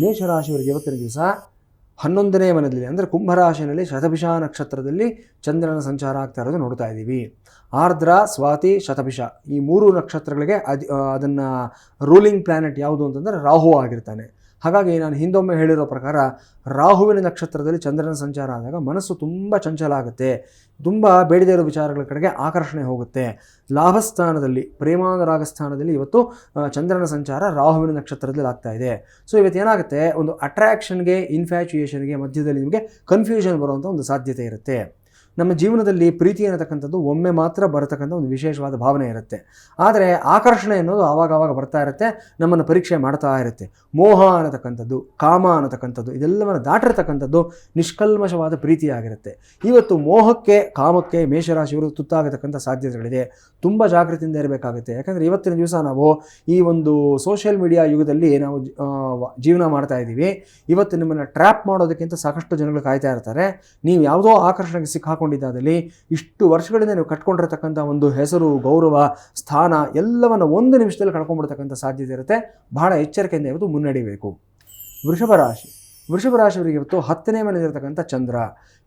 ಮೇಷರಾಶಿಯವರಿಗೆ ಇವತ್ತಿನ ದಿವಸ ಹನ್ನೊಂದನೇ ಮನದಲ್ಲಿ ಅಂದರೆ ಕುಂಭರಾಶಿಯಲ್ಲಿ, ಶತಭಿಷ ನಕ್ಷತ್ರದಲ್ಲಿ ಚಂದ್ರನ ಸಂಚಾರ ಆಗ್ತಾ ಇರೋದು ನೋಡ್ತಾ ಇದ್ದೀವಿ. ಆರ್ದ್ರ, ಸ್ವಾತಿ, ಶತಭಿಷ ಈ ಮೂರು ನಕ್ಷತ್ರಗಳಿಗೆ ಅದು ಅದನ್ನು ರೂಲಿಂಗ್ ಪ್ಲ್ಯಾನೆಟ್ ಯಾವುದು ಅಂತಂದರೆ ರಾಹು ಆಗಿರ್ತಾನೆ. ಹಾಗಾಗಿ ನಾನು ಹಿಂದೊಮ್ಮೆ ಹೇಳಿರೋ ಪ್ರಕಾರ ರಾಹುವಿನ ನಕ್ಷತ್ರದಲ್ಲಿ ಚಂದ್ರನ ಸಂಚಾರ ಆದಾಗ ಮನಸ್ಸು ತುಂಬ ಚಂಚಲ ಆಗುತ್ತೆ. ತುಂಬ ಬೇಡದೇ ಇರೋ ವಿಚಾರಗಳ ಕಡೆಗೆ ಆಕರ್ಷಣೆ ಹೋಗುತ್ತೆ. ಲಾಭಸ್ಥಾನದಲ್ಲಿ ಪ್ರೇಮಾನುರಾಗ ಸ್ಥಾನದಲ್ಲಿ ಇವತ್ತು ಚಂದ್ರನ ಸಂಚಾರ ರಾಹುವಿನ ನಕ್ಷತ್ರದಲ್ಲಿ ಆಗ್ತಾ ಇದೆ. ಸೊ ಇವತ್ತು ಏನಾಗುತ್ತೆ? ಒಂದು ಅಟ್ರಾಕ್ಷನ್ಗೆ ಇನ್ಫ್ಯಾಚುಯೇಷನ್ಗೆ ಮಧ್ಯದಲ್ಲಿ ನಿಮಗೆ ಕನ್ಫ್ಯೂಷನ್ ಬರುವಂಥ ಒಂದು ಸಾಧ್ಯತೆ ಇರುತ್ತೆ. ನಮ್ಮ ಜೀವನದಲ್ಲಿ ಪ್ರೀತಿ ಅನ್ನತಕ್ಕಂಥದ್ದು ಒಮ್ಮೆ ಮಾತ್ರ ಬರತಕ್ಕಂಥ ಒಂದು ವಿಶೇಷವಾದ ಭಾವನೆ ಇರುತ್ತೆ. ಆದರೆ ಆಕರ್ಷಣೆ ಅನ್ನೋದು ಆವಾಗ ಆವಾಗ ಬರ್ತಾ ಇರುತ್ತೆ, ನಮ್ಮನ್ನು ಪರೀಕ್ಷೆ ಮಾಡ್ತಾ ಇರುತ್ತೆ. ಮೋಹ ಅನ್ನತಕ್ಕಂಥದ್ದು, ಕಾಮ ಅನ್ನತಕ್ಕಂಥದ್ದು, ಇದೆಲ್ಲವನ್ನು ದಾಟಿರ್ತಕ್ಕಂಥದ್ದು ನಿಷ್ಕಲ್ಮಶವಾದ ಪ್ರೀತಿಯಾಗಿರುತ್ತೆ. ಇವತ್ತು ಮೋಹಕ್ಕೆ, ಕಾಮಕ್ಕೆ ಮೇಷರಾಶಿಯವರು ತುತ್ತಾಗತಕ್ಕಂಥ ಸಾಧ್ಯತೆಗಳಿದೆ. ತುಂಬ ಜಾಗೃತಿಯಿಂದ ಇರಬೇಕಾಗುತ್ತೆ. ಯಾಕಂದರೆ ಇವತ್ತಿನ ದಿವಸ ನಾವು ಈ ಒಂದು ಸೋಷಿಯಲ್ ಮೀಡಿಯಾ ಯುಗದಲ್ಲಿ ನಾವು ಜೀವನ ಮಾಡ್ತಾ ಇದ್ದೀವಿ. ಇವತ್ತು ನಿಮ್ಮನ್ನು ಟ್ರ್ಯಾಪ್ ಮಾಡೋದಕ್ಕಿಂತ ಸಾಕಷ್ಟು ಜನಗಳು ಕಾಯ್ತಾ ಇರ್ತಾರೆ. ನೀವು ಯಾವುದೋ ಆಕರ್ಷಣೆಗೆ ಸಿಕ್ಕಾಕೊಂಡಿದ್ದಾದಲ್ಲಿ ಇಷ್ಟು ವರ್ಷಗಳಿಂದ ನೀವು ಕಟ್ಕೊಂಡಿರ್ತಕ್ಕಂಥ ಒಂದು ಹೆಸರು, ಗೌರವ, ಸ್ಥಾನ ಎಲ್ಲವನ್ನು ಒಂದು ನಿಮಿಷದಲ್ಲಿ ಕಳ್ಕೊಂಡ್ಬಿಡ್ತಕ್ಕಂಥ ಸಾಧ್ಯತೆ ಇರುತ್ತೆ. ಬಹಳ ಎಚ್ಚರಿಕೆಯಿಂದ ಇವತ್ತು ಮುನ್ನಡಿಬೇಕು ವೃಷಭ ರಾಶಿ. ವೃಷಭ ರಾಶಿಯವರಿಗೆ ಇವತ್ತು ಹತ್ತನೇ ಮನೆಯಲ್ಲಿರತಕ್ಕಂಥ ಚಂದ್ರ.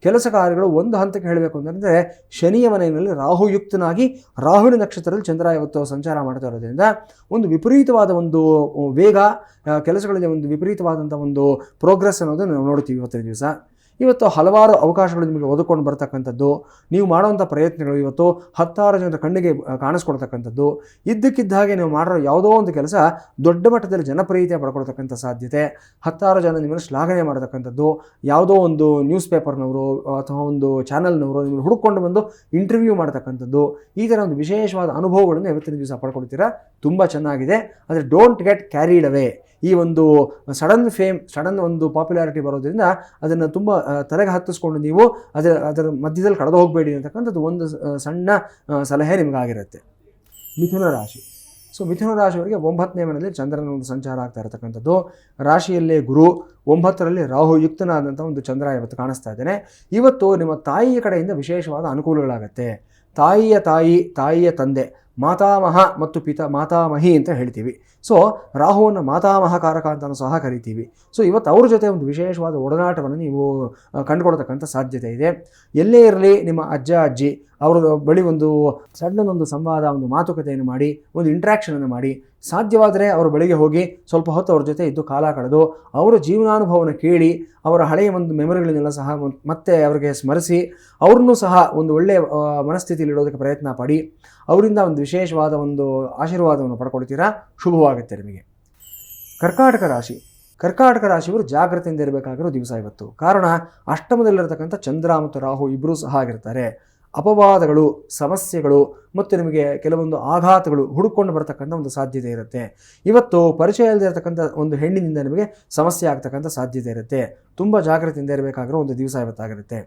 ಕೆಲಸ ಕಾರ್ಯಗಳು ಒಂದು ಹಂತಕ್ಕೆ ಹೇಳಬೇಕು ಅಂತಂದರೆ, ಶನಿಯ ಮನೆಯಲ್ಲಿ ರಾಹುಯುಕ್ತನಾಗಿ ರಾಹುವಿನ ನಕ್ಷತ್ರದಲ್ಲಿ ಚಂದ್ರ ಇವತ್ತು ಸಂಚಾರ ಮಾಡ್ತಾ ಇರೋದ್ರಿಂದ ಒಂದು ವಿಪರೀತವಾದ ಒಂದು ವೇಗ ಕೆಲಸಗಳಲ್ಲಿ ಒಂದು ವಿಪರೀತವಾದಂಥ ಒಂದು ಪ್ರೋಗ್ರೆಸ್ ಅನ್ನೋದನ್ನು ನಾವು ನೋಡ್ತೀವಿ ಇವತ್ತಿನ ದಿವಸ. ಇವತ್ತು ಹಲವಾರು ಅವಕಾಶಗಳು ನಿಮಗೆ ಒದಕೊಂಡು ಬರತಕ್ಕಂಥದ್ದು, ನೀವು ಮಾಡುವಂಥ ಪ್ರಯತ್ನಗಳು ಇವತ್ತು ಹತ್ತಾರು ಜನರ ಕಣ್ಣಿಗೆ ಕಾಣಿಸ್ಕೊಳ್ತಕ್ಕಂಥದ್ದು. ಇದ್ದಕ್ಕಿದ್ದ ಹಾಗೆ ನೀವು ಮಾಡಿರೋ ಯಾವುದೋ ಒಂದು ಕೆಲಸ ದೊಡ್ಡ ಮಟ್ಟದಲ್ಲಿ ಜನಪ್ರಿಯತೆ ಪಡ್ಕೊಳ್ತಕ್ಕಂಥ ಸಾಧ್ಯತೆ. ಹತ್ತಾರು ಜನ ನಿಮ್ಮನ್ನು ಶ್ಲಾಘನೆ ಮಾಡತಕ್ಕಂಥದ್ದು. ಯಾವುದೋ ಒಂದು ನ್ಯೂಸ್ ಪೇಪರ್ನವರು ಅಥವಾ ಒಂದು ಚಾನಲ್ನವರು ನಿಮ್ಮನ್ನು ಹುಡುಕೊಂಡು ಬಂದು ಇಂಟರ್ವ್ಯೂ ಮಾಡ್ತಕ್ಕಂಥದ್ದು. ಈ ಥರ ಒಂದು ವಿಶೇಷವಾದ ಅನುಭವಗಳನ್ನು ಇವತ್ತಿನ ದಿವಸ ಪಡ್ಕೊಳ್ತೀರಾ? ತುಂಬ ಚೆನ್ನಾಗಿದೆ. ಆದರೆ ಡೋಂಟ್ ಗೆಟ್ ಕ್ಯಾರಿಡ್ ಅವೇ ಈ ಒಂದು ಸಡನ್ ಫೇಮ್ ಸಡನ್ ಒಂದು ಪಾಪ್ಯುಲಾರಿಟಿ ಬರೋದ್ರಿಂದ ಅದನ್ನು ತುಂಬ ತಲೆಗೆ ಹತ್ತಿಸ್ಕೊಂಡು ನೀವು ಅದರ ಅದರ ಮಧ್ಯದಲ್ಲಿ ಕಳೆದು ಹೋಗಬೇಡಿ ಅಂತಕ್ಕಂಥದ್ದು ಒಂದು ಸಣ್ಣ ಸಲಹೆ ನಿಮಗಾಗಿರುತ್ತೆ. ಮಿಥುನ ರಾಶಿ. ಸೊ, ಮಿಥುನ ರಾಶಿಯವರಿಗೆ ಒಂಬತ್ತನೇ ಮನೆಯಲ್ಲಿ ಚಂದ್ರನ ಒಂದು ಸಂಚಾರ ಆಗ್ತಾ ಇರತಕ್ಕಂಥದ್ದು. ರಾಶಿಯಲ್ಲೇ ಗುರು, ಒಂಬತ್ತರಲ್ಲಿ ರಾಹು ಯುಕ್ತನಾದಂಥ ಒಂದು ಚಂದ್ರ ಇವತ್ತು ಕಾಣಿಸ್ತಾ ಇದ್ದೇನೆ. ಇವತ್ತು ನಿಮ್ಮ ತಾಯಿಯ ಕಡೆಯಿಂದ ವಿಶೇಷವಾದ ಅನುಕೂಲಗಳಾಗತ್ತೆ. ತಾಯಿಯ ತಾಯಿ, ತಾಯಿಯ ತಂದೆ ಮಾತಾಮಹ ಮತ್ತು ಪಿತಾ, ಮಾತಾಮಹಿ ಅಂತ ಹೇಳ್ತೀವಿ. ಸೊ ರಾಹುವನ್ನು ಮಾತಾಮಹ ಕಾರಕ ಅಂತಲೂ ಸಹ ಕರಿತೀವಿ. ಸೊ ಇವತ್ತು ಅವ್ರ ಜೊತೆ ಒಂದು ವಿಶೇಷವಾದ ಒಡನಾಟವನ್ನು ನೀವು ಕಂಡುಕೊಳ್ತಕ್ಕಂಥ ಸಾಧ್ಯತೆ ಇದೆ. ಎಲ್ಲೇ ಇರಲಿ, ನಿಮ್ಮ ಅಜ್ಜ, ಅಜ್ಜಿ, ಅವರ ಬಳಿ ಒಂದು ಸಣ್ಣದೊಂದು ಸಂವಾದ, ಒಂದು ಮಾತುಕತೆಯನ್ನು ಮಾಡಿ, ಒಂದು ಇಂಟ್ರ್ಯಾಕ್ಷನನ್ನು ಮಾಡಿ ಸಾಧ್ಯವಾದರೆ ಅವರ ಬಳಿಗೆ ಹೋಗಿ ಸ್ವಲ್ಪ ಹೊತ್ತು ಅವ್ರ ಜೊತೆ ಇದ್ದು ಕಾಲ ಕಳೆದು ಅವರ ಜೀವನಾನುಭವನ ಕೇಳಿ ಅವರ ಹಳೆಯ ಒಂದು ಮೆಮೊರಿಗಳನ್ನೆಲ್ಲ ಸಹ ಮತ್ತೆ ಅವರಿಗೆ ಸ್ಮರಿಸಿ ಅವ್ರನ್ನೂ ಸಹ ಒಂದು ಒಳ್ಳೆಯ ಮನಸ್ಥಿತಿಯಲ್ಲಿ ಇಡೋದಕ್ಕೆ ಪ್ರಯತ್ನ ಪಡಿ. ಅವರಿಂದ ಒಂದು ವಿಶೇಷವಾದ ಒಂದು ಆಶೀರ್ವಾದವನ್ನು ಪಡ್ಕೊಳ್ತೀರಾ? ಶುಭವಾಗುತ್ತೆ ನಿಮಗೆ. ಕರ್ಕಾಟಕ ರಾಶಿ. ಕರ್ಕಾಟಕ ರಾಶಿಯವರು ಜಾಗ್ರತೆಯಿಂದ ಇರಬೇಕಾಗಿರೋ ದಿವಸ ಇವತ್ತು. ಕಾರಣ ಅಷ್ಟಮದಲ್ಲಿರತಕ್ಕಂಥ ಚಂದ್ರ ಮತ್ತು ರಾಹು ಇಬ್ಬರೂ ಸಹ ಆಗಿರ್ತಾರೆ. ಅಪವಾದಗಳು, ಸಮಸ್ಯೆಗಳು ಮತ್ತು ನಿಮಗೆ ಕೆಲವೊಂದು ಆಘಾತಗಳು ಹುಡುಕೊಂಡು ಬರತಕ್ಕಂಥ ಒಂದು ಸಾಧ್ಯತೆ ಇರುತ್ತೆ. ಇವತ್ತು ಪರಿಚಯ ಇಲ್ಲದೆ ಇರತಕ್ಕಂಥ ಒಂದು ಹೆಣ್ಣಿನಿಂದ ನಿಮಗೆ ಸಮಸ್ಯೆ ಆಗ್ತಕ್ಕಂಥ ಸಾಧ್ಯತೆ ಇರುತ್ತೆ. ತುಂಬ ಜಾಗ್ರತೆಯಿಂದ ಇರಬೇಕಾಗಿರೋ ಒಂದು ದಿವಸ ಇವತ್ತಾಗಿರುತ್ತೆ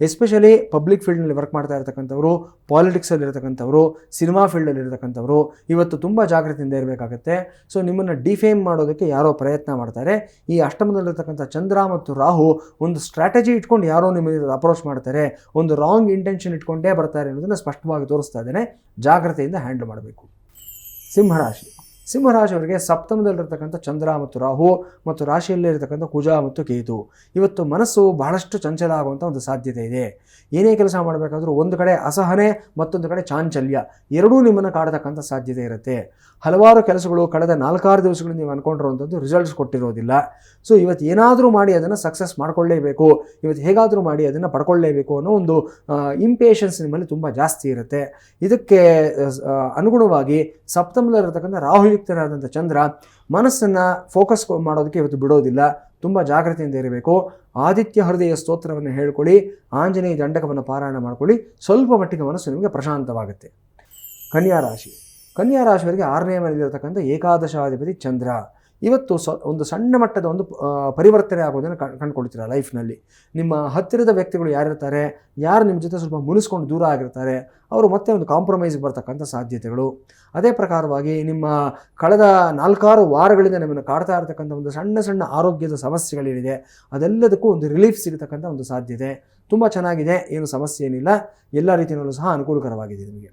ಎಸ್ಪೆಷಲಿ ಪಬ್ಲಿಕ್ ಫೀಲ್ಡ್ನಲ್ಲಿ ವರ್ಕ್ ಮಾಡ್ತಾ ಇರತಕ್ಕಂಥವ್ರು ಪಾಲಿಟಿಕ್ಸಲ್ಲಿ ಇರತಕ್ಕಂಥವ್ರು, ಸಿನಿಮಾ ಫೀಲ್ಡಲ್ಲಿ ಇರತಕ್ಕಂಥವ್ರು ಇವತ್ತು ತುಂಬ ಜಾಗ್ರತೆಯಿಂದ ಇರಬೇಕಾಗುತ್ತೆ. ಸೊ, ನಿಮ್ಮನ್ನು ಡಿಫೇಮ್ ಮಾಡೋದಕ್ಕೆ ಯಾರೋ ಪ್ರಯತ್ನ ಮಾಡ್ತಾರೆ. ಈ ಅಷ್ಟಮದಲ್ಲಿರ್ತಕ್ಕಂಥ ಚಂದ್ರ ಮತ್ತು ರಾಹು ಒಂದು ಸ್ಟ್ರಾಟಜಿ ಇಟ್ಕೊಂಡು ಯಾರೋ ನಿಮ್ಮ ಅಪ್ರೋಚ್ ಮಾಡ್ತಾರೆ. ಒಂದು ರಾಂಗ್ ಇಂಟೆನ್ಷನ್ ಇಟ್ಕೊಂಡೇ ಬರ್ತಾರೆ ಅನ್ನೋದನ್ನು ಸ್ಪಷ್ಟವಾಗಿ ತೋರಿಸ್ತಾ ಇದ್ದೇನೆ. ಜಾಗ್ರತೆಯಿಂದ ಹ್ಯಾಂಡಲ್ ಮಾಡಬೇಕು. ಸಿಂಹರಾಶಿ ಸಿಂಹರಾಶಿಯವರಿಗೆ ಸಪ್ತಮದಲ್ಲಿರ್ತಕ್ಕಂಥ ಚಂದ್ರ ಮತ್ತು ರಾಹು ಮತ್ತು ರಾಶಿಯಲ್ಲಿ ಇರತಕ್ಕಂಥ ಕುಜ ಮತ್ತು ಕೇತು. ಇವತ್ತು ಮನಸ್ಸು ಬಹಳಷ್ಟು ಚಂಚಲ ಆಗುವಂಥ ಒಂದು ಸಾಧ್ಯತೆ ಇದೆ. ಏನೇ ಕೆಲಸ ಮಾಡಬೇಕಾದ್ರೂ ಒಂದು ಕಡೆ ಅಸಹನೆ, ಮತ್ತೊಂದು ಕಡೆ ಚಾಂಚಲ್ಯ, ಎರಡೂ ನಿಮ್ಮನ್ನು ಕಾಡತಕ್ಕಂಥ ಸಾಧ್ಯತೆ ಇರುತ್ತೆ. ಹಲವಾರು ಕೆಲಸಗಳು ಕಳೆದ ನಾಲ್ಕಾರು ದಿವಸಗಳು ನೀವು ಅಂದ್ಕೊಂಡಿರುವಂಥದ್ದು ರಿಸಲ್ಟ್ಸ್ ಕೊಟ್ಟಿರೋದಿಲ್ಲ. ಸೊ ಇವತ್ತು ಏನಾದರೂ ಮಾಡಿ ಅದನ್ನು ಸಕ್ಸಸ್ ಮಾಡ್ಕೊಳ್ಳೇಬೇಕು. ಇವತ್ತು ಹೇಗಾದರೂ ಮಾಡಿ ಅದನ್ನು ಪಡ್ಕೊಳ್ಳೇಬೇಕು ಅನ್ನೋ ಒಂದು ಇಂಪೇಷನ್ಸ್ ನಿಮ್ಮಲ್ಲಿ ತುಂಬ ಜಾಸ್ತಿ ಇರುತ್ತೆ. ಇದಕ್ಕೆ ಅನುಗುಣವಾಗಿ ಸಪ್ತಮದಲ್ಲಿರತಕ್ಕಂಥ ರಾಹುಯುಕ್ತರಾದಂಥ ಚಂದ್ರ ಮನಸ್ಸನ್ನು ಫೋಕಸ್ ಮಾಡೋದಕ್ಕೆ ಇವತ್ತು ಬಿಡೋದಿಲ್ಲ. ತುಂಬ ಜಾಗ್ರತೆಯಿಂದ ಇರಬೇಕು. ಆದಿತ್ಯ ಹೃದಯ ಸ್ತೋತ್ರವನ್ನು ಹೇಳ್ಕೊಳ್ಳಿ. ಆಂಜನೇಯ ದಂಡಕವನ್ನು ಪಾರಾಯಣ ಮಾಡ್ಕೊಳ್ಳಿ. ಸ್ವಲ್ಪ ಮಟ್ಟಿಗೆ ಮನಸ್ಸು ನಿಮಗೆ ಪ್ರಶಾಂತವಾಗುತ್ತೆ. ಕನ್ಯಾ ರಾಶಿ. ಕನ್ಯಾ ರಾಶಿಯವರಿಗೆ ಆರನೇ ಮನೆಯಲ್ಲಿರತಕ್ಕಂಥ ಏಕಾದಶಾಧಿಪತಿ ಚಂದ್ರ. ಇವತ್ತು ಸ ಒಂದು ಸಣ್ಣ ಮಟ್ಟದ ಒಂದು ಪರಿವರ್ತನೆ ಆಗೋದನ್ನು ಕಂಡುಕೊಳ್ತೀರಾ ಲೈಫ್ನಲ್ಲಿ? ನಿಮ್ಮ ಹತ್ತಿರದ ವ್ಯಕ್ತಿಗಳು ಯಾರಿರ್ತಾರೆ? ಯಾರು ನಿಮ್ಮ ಜೊತೆ ಸ್ವಲ್ಪ ಮುನಿಸ್ಕೊಂಡು ದೂರ ಆಗಿರ್ತಾರೆ? ಅವರು ಮತ್ತೆ ಒಂದು ಕಾಂಪ್ರಮೈಸ್ಗೆ ಬರ್ತಕ್ಕಂಥ ಸಾಧ್ಯತೆಗಳು. ಅದೇ ಪ್ರಕಾರವಾಗಿ ನಿಮ್ಮ ಕಳೆದ ನಾಲ್ಕಾರು ವಾರಗಳಿಂದ ನಿಮ್ಮನ್ನು ಕಾಡ್ತಾ ಇರತಕ್ಕಂಥ ಒಂದು ಸಣ್ಣ ಸಣ್ಣ ಆರೋಗ್ಯದ ಸಮಸ್ಯೆಗಳೇನಿದೆ, ಅದೆಲ್ಲದಕ್ಕೂ ಒಂದು ರಿಲೀಫ್ ಸಿಗತಕ್ಕಂಥ ಒಂದು ಸಾಧ್ಯತೆ. ತುಂಬ ಚೆನ್ನಾಗಿದೆ, ಏನು ಸಮಸ್ಯೆ ಏನಿಲ್ಲ ಎಲ್ಲ ರೀತಿಯಲ್ಲೂ ಸಹ ಅನುಕೂಲಕರವಾಗಿದೆ ನಿಮಗೆ.